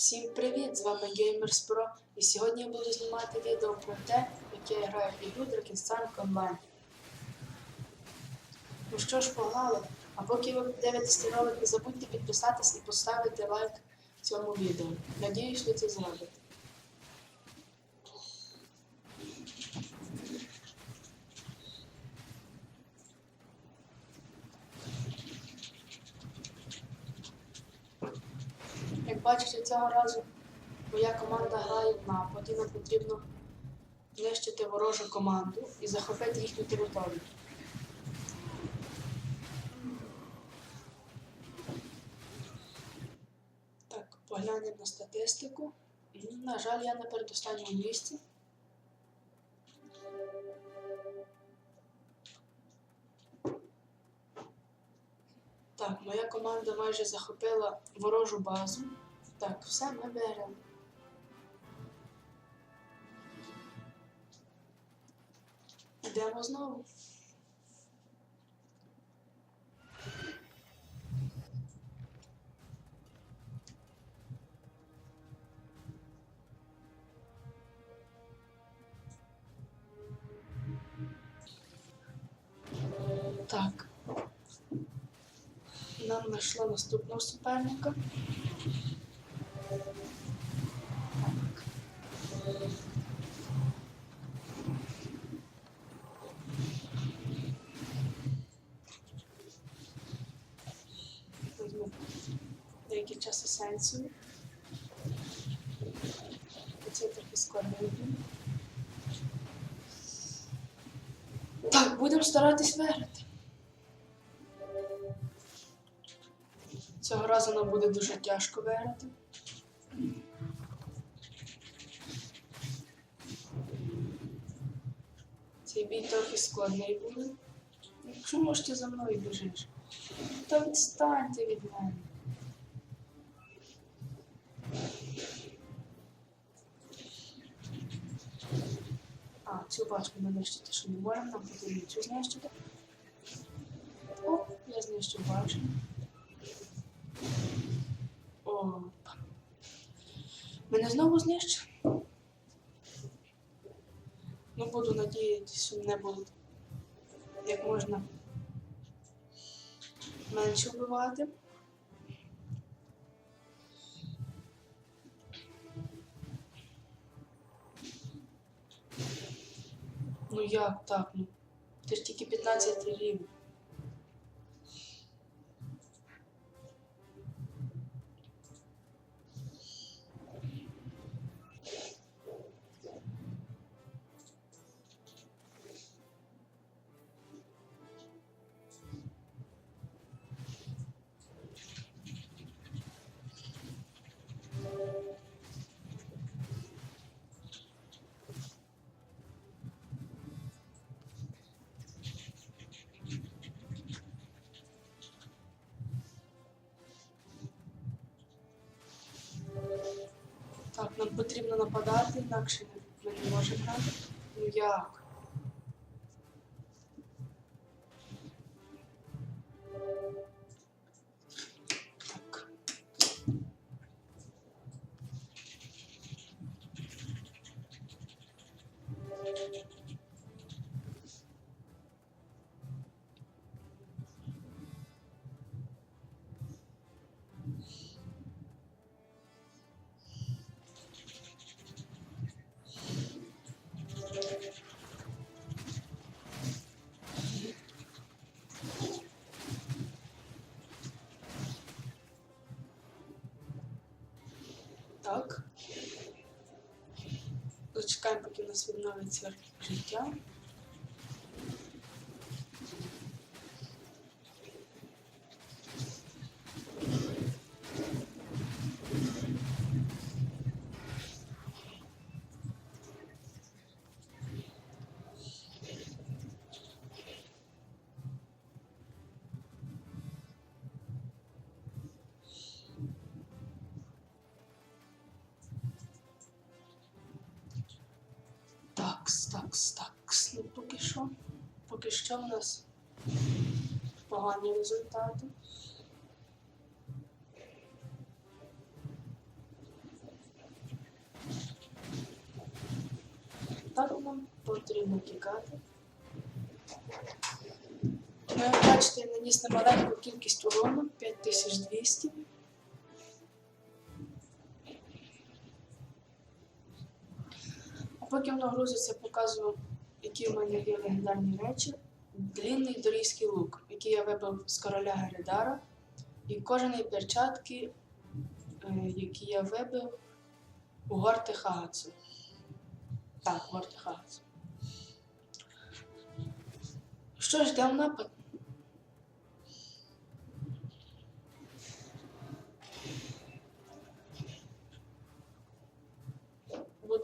Всім привіт! З вами Gamers Pro і сьогодні я буду знімати відео про те, як я граю в ігру Drakenstein Combine. Ну що ж, погнали! А поки ви дивитесь ролик, не забудьте підписатись і поставити лайк цьому відео. Надіюсь, що це зробите. Бачите, цього разу моя команда грає в і нам потрібно знищити ворожу команду і захопити їхню територію. Так, поглянемо на статистику. На жаль, я на передостанньому місці. Так, моя команда майже захопила ворожу базу. Так, все, ми беремо. Йдемо знову. Так. Нам знайшло наступного суперника. Деякий час есенцію. Це трохи. Так, будемо старатись виграти. Цього разу нам буде дуже тяжко виграти. Цей бій трохи складний буде. Якщо можете за мною біжиш, то відстаньте від мене. А, цю башню ми знищити ще не можемо, нам потрібно цю знищити. О, я знищив башню. Опа. Мене знову знищили. Ну, буду надіятися, що мене будуть як можна менше вбивати. Ну як так? Ну? Ти ж тільки 15 рівень. Нам потрібно нападати, інакше ми не можемо грати. Ну як? Так. Зачекаємо, поки у нас відновиться життя. такс, такс. Ну поки що. Поки що в нас погані результати. Так нам потрібно тікати. Ну, як бачите, я наніс на маленьку кількість урону 5200. Поки воно грузиться, показую, які в мене є легендарні речі. Длінний дорійський лук, який я вибив з короля Геридара, і кожані перчатки, е, які я вибив у горти Хагацу. Так, горти Хагацу. Що ж, йдемо напад?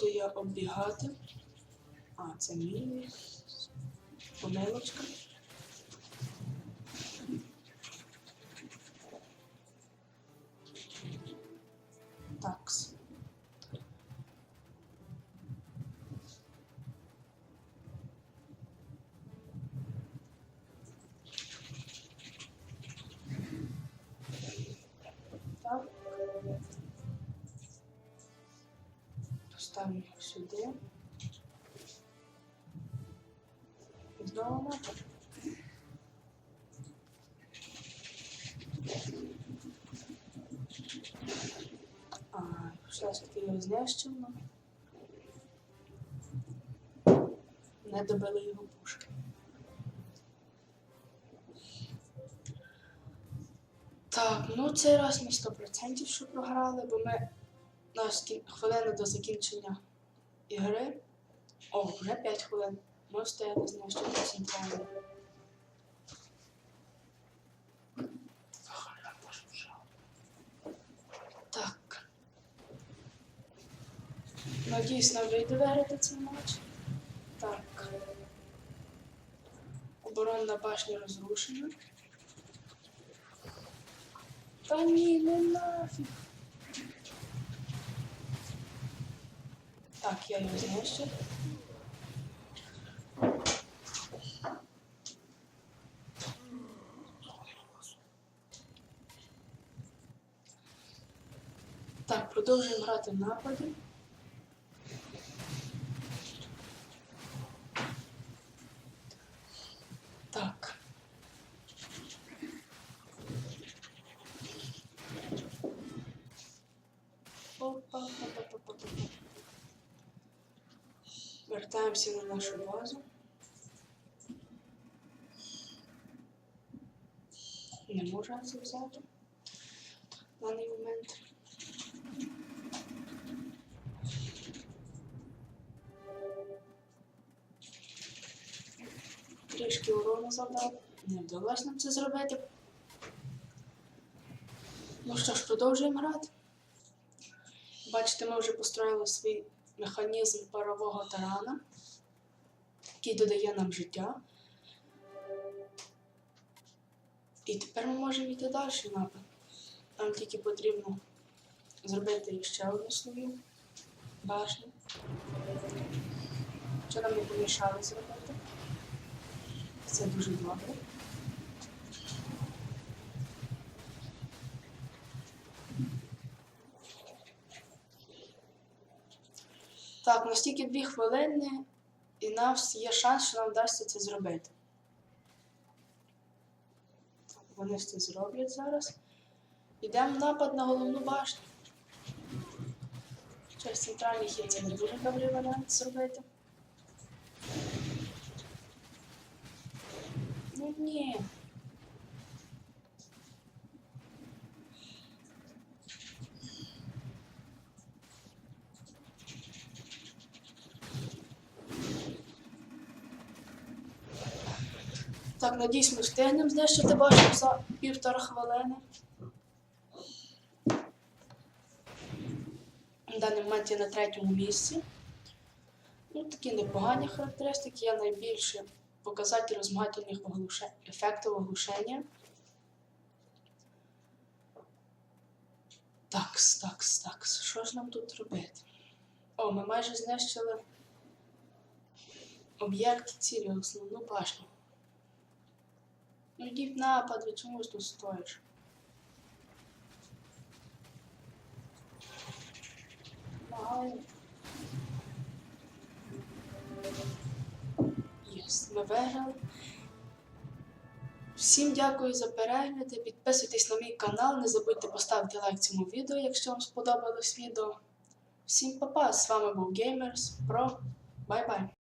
Буду я оббігати. А, це мій помилочка. Так. Поставлю їх сюди. І знову напад. А, щось таки його знищено. Не добили його пушки. Так, ну цей раз ми 100% що програли, бо ми на скін- хвилину до закінчення ігри. О, вже 5 хвилин. Ми встигли знищити центральну. Так. Надіюсь, нам вийде виграти цей матч. Так. Оборонна башня розрушена. Та ні, ну нафіг. Так, я його знищив. Так, продовжуємо грати в нападі. Так. Опа. Вертаємося на нашу базу. Не можу я це взяти в даний момент. Трішки урону завдав. Не вдалося нам це зробити. Ну що ж, продовжуємо грати. Бачите, ми вже построїли свій механізм парового тарана, який додає нам життя. І тепер ми можемо йти далі напад. Нам тільки потрібно зробити ще одну свою башню. Нам не помішали зробити. Це дуже добре. Так, настільки дві хвилини, і нас є шанс, що нам вдасться це зробити. Так, вони це зроблять зараз. Йдемо в напад на головну башню. Через центральних є це не дуже добрий варіант зробити. Ну ні. Так, надіюсь, ми встигнемо знищити башню за півтора хвилини. На даний момент я на третьому місці. Ну, такі непогані характеристики. Я найбільше показатель розмагательних ефектів оглушення. Такс, такс, такс. Що ж нам тут робити? О, ми майже знищили об'єкт цілі, основну башню. Йдіть в напад, ви чому ж тут стоїш? Всім дякую за перегляди. Підписуйтесь на мій канал. Не забудьте поставити лайк цьому відео, якщо вам сподобалось відео. Всім па-па! З вами був Gamers Pro. Бай-бай!